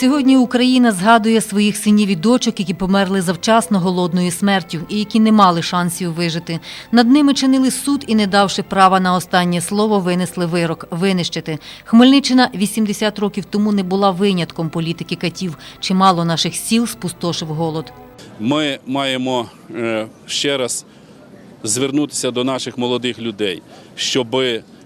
Сьогодні Україна згадує своїх синів і дочок, які померли завчасно голодною смертю і які не мали шансів вижити. Над ними чинили суд і, не давши права на останнє слово, винесли вирок винищити. Хмельниччина 80 років тому не була винятком політики катів. Чимало наших сіл спустошив голод. Ми маємо е, ще раз звернутися до наших молодих людей, щоб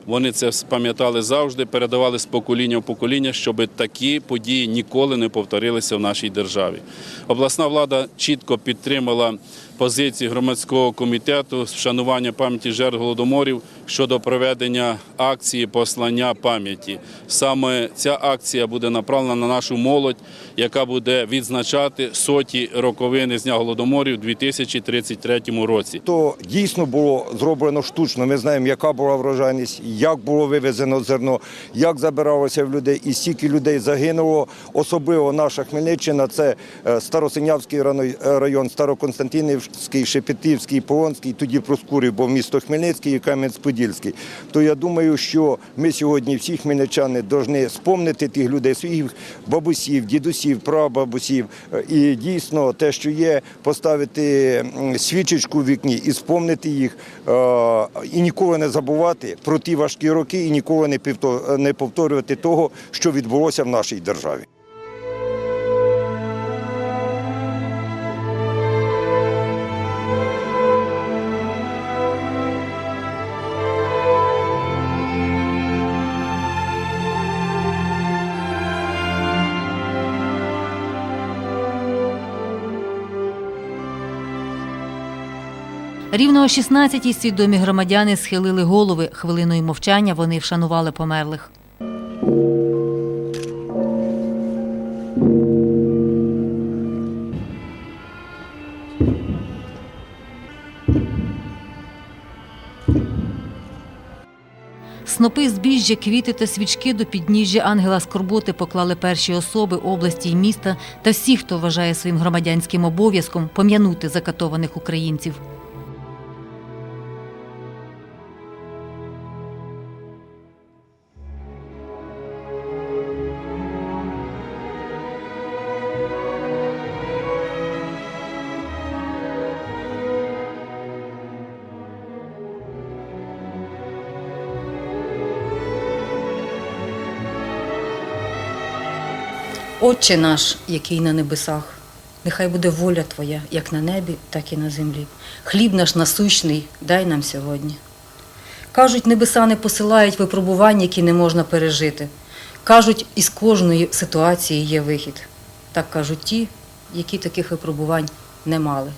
вони це пам'ятали завжди, передавали з покоління в покоління, щоб такі події ніколи не повторилися в нашій державі. Обласна влада чітко підтримала позиції громадського комітету з вшанування пам'яті жертв голодоморів щодо проведення акції послання пам'яті. Саме ця акція буде направлена на нашу молодь, яка буде відзначати соті роковини з дня голодоморів у 2033 році. То дійсно було зроблено штучно. Ми знаємо, яка була врожайність, як було вивезено зерно, як забиралося в людей, і стільки людей загинуло. Особливо наша Хмельниччина це е, Старосинявський район- Староконстантинівський, Шепетівський, Полонський, тоді Проскурів, бо місто Хмельницький і Кам'янець-Подільський. То я думаю, що ми сьогодні всі хмельничани повинні спомнити тих людей, своїх бабусів, дідусів, прабабусів. Е, І дійсно те, що є, поставити свічечку в вікні і спомнити їх, е, і ніколи не забувати про ті важкі роки, і ніколи не повторювати того, що відбулося в нашій державі. Рівно о 16-й свідомі громадяни схилили голови. Хвилиною мовчання вони вшанували померлих. Снопи, збіжжя, квіти та свічки до підніжжя ангела Скорботи поклали перші особи області і міста та всі, хто вважає своїм громадянським обов'язком пом'янути закатованих українців. Отче наш, який на небесах, нехай буде воля Твоя, як на небі, так і на землі. Хліб наш насущний, дай нам сьогодні. Кажуть, небеса не посилають випробувань, які не можна пережити. Кажуть, із кожної ситуації є вихід. Так кажуть ті, які таких випробувань не мали.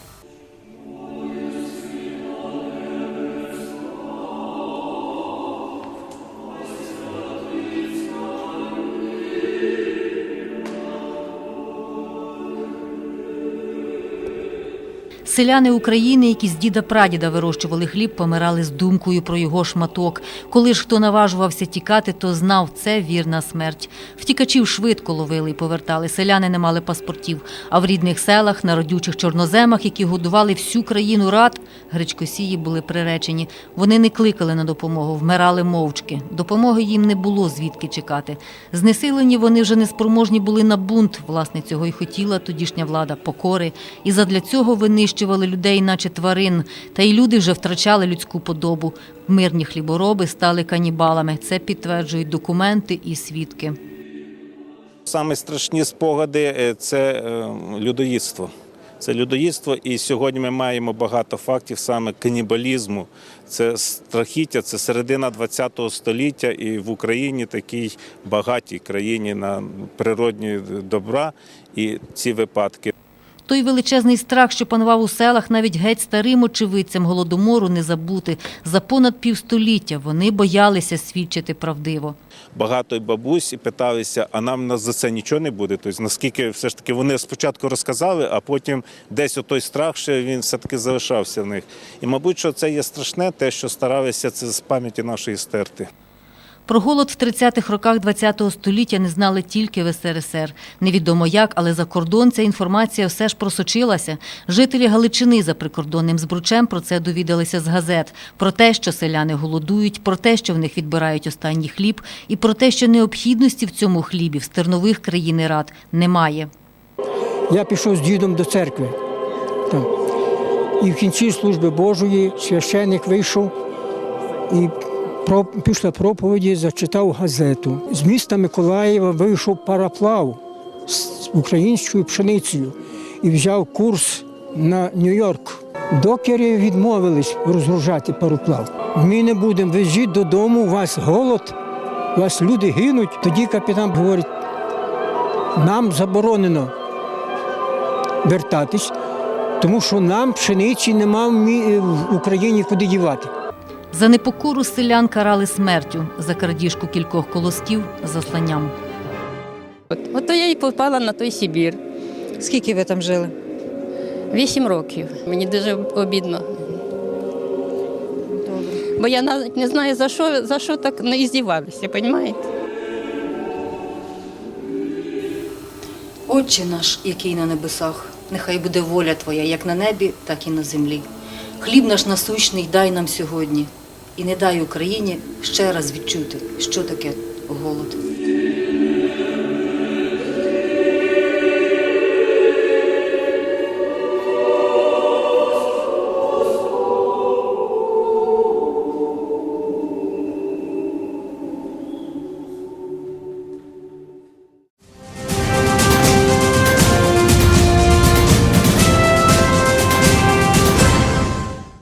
Селяни України, які з діда прадіда вирощували хліб, помирали з думкою про його шматок. Коли ж хто наважувався тікати, то знав це вірна смерть. Втікачів швидко ловили і повертали. Селяни не мали паспортів. А в рідних селах, на родючих чорноземах, які годували всю країну рад, гречкосії були приречені. Вони не кликали на допомогу, вмирали мовчки. Допомоги їм не було звідки чекати. Знесилені вони вже неспроможні були на бунт. Власне, цього й хотіла тодішня влада покори. І задля цього винищували людей, наче тварин. Та й люди вже втрачали людську подобу. Мирні хлібороби стали канібалами. Це підтверджують документи і свідки. Саме страшні спогади е, це е, людоїдство. Це людоїдство, і сьогодні ми маємо багато фактів саме канібалізму. Це страхіття, це середина ХХ століття, і в Україні такій багатій країні на природні добра. І ці випадки Той величезний страх, що панував у селах, навіть геть старим очевидцям голодомору не забути. За понад півстоліття вони боялися свідчити правдиво. багато бабусь питалися, а нам на- за це нічого не буде. Тобто, наскільки все ж таки вони спочатку розказали, а потім десь отой страх ще він все-таки залишався в них. І, мабуть, що це є страшне, те, що старалися це з пам'яті нашої стерти. Про голод в 30-х роках ХХ століття не знали тільки в СРСР. Невідомо як, але за кордон ця інформація все ж просочилася. Жителі Галичини за прикордонним збручем про це довідалися з газет. Про те, що селяни голодують, про те, що в них відбирають останній хліб, і про те, що необхідності в цьому хлібі в стернових країни рад немає. Я пішов з дідом до церкви. І в кінці служби Божої священик вийшов і про- після проповіді зачитав газету. З міста Миколаєва вийшов параплав з українською пшеницею і взяв курс на Нью-Йорк. Докери відмовились розгружати пароплав. Ми не будемо, везіть додому, у вас голод, у вас люди гинуть. Тоді капітан говорить, нам заборонено вертатись, тому що нам пшениці нема в Україні куди дівати. За непокору селян карали смертю, за крадіжку кількох колосків засланням. От, от то я і попала на той Сибір. Скільки ви там жили? Вісім років. Мені дуже обідно. Бо я навіть не знаю, за що, за що так не іздівалися, розумієте? Отче наш, який на небесах, нехай буде воля Твоя, як на небі, так і на землі. Хліб наш насущний дай нам сьогодні, і не дай Україні ще раз відчути, що таке голод.